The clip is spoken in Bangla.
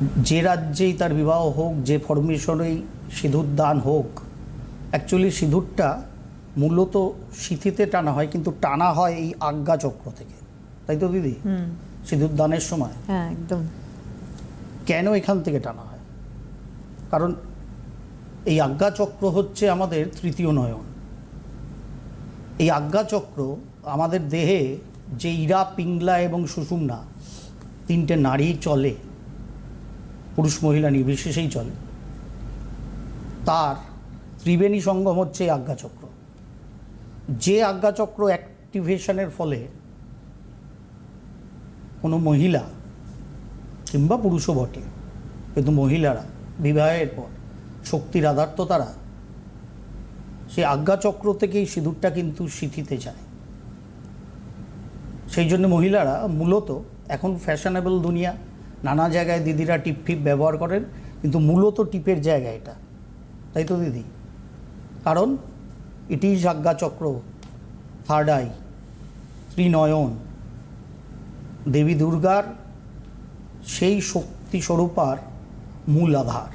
যে রাজ্যেই তার বিবাহ হোক যে ফরমেশনেই সিঁদুর দান হোক অ্যাকচুয়ালি সিঁদুরটা মূলত সিথিতে টানা হয় কিন্তু টানা হয় এই আজ্ঞা চক্র থেকে। তাই তো দিদি? সিঁদুর দানের সময়। হ্যাঁ একদম। কেন এখান থেকে টানা হয়? কারণ এই আজ্ঞা চক্র হচ্ছে আমাদের তৃতীয় নয়ন। এই আজ্ঞা চক্র আমাদের দেহে যে ইরা পিংলা এবং সুষুম্না তিনটে নারী চলে পুরুষ মহিলা নির্বিশেষেই চলে। তার ত্রিবেণী সঙ্গম হচ্ছে আজ্ঞাচক্র। যে আজ্ঞাচক্র অ্যাক্টিভেশনের ফলে কোনো মহিলা কিংবা পুরুষও বটে, কিন্তু মহিলারা বিবাহের পর শক্তির আধার তো তারা সেই আজ্ঞাচক্র থেকেই সিঁদুরটা কিন্তু সিথিতে যায় সেই জন্য মহিলারা মূলত এখন ফ্যাশনেবল দুনিয়া নানা জায়গায় দিদিরা টিপ ফিপ ব্যবহার করেন, কিন্তু মূলত টিপের জায়গা এটা। তাই তো দিদি? কারণ এটি আজ্ঞাচক্র থার্ড আই ত্রিনয়ন। দেবী দুর্গার সেই শক্তি স্বরূপার মূল আধার।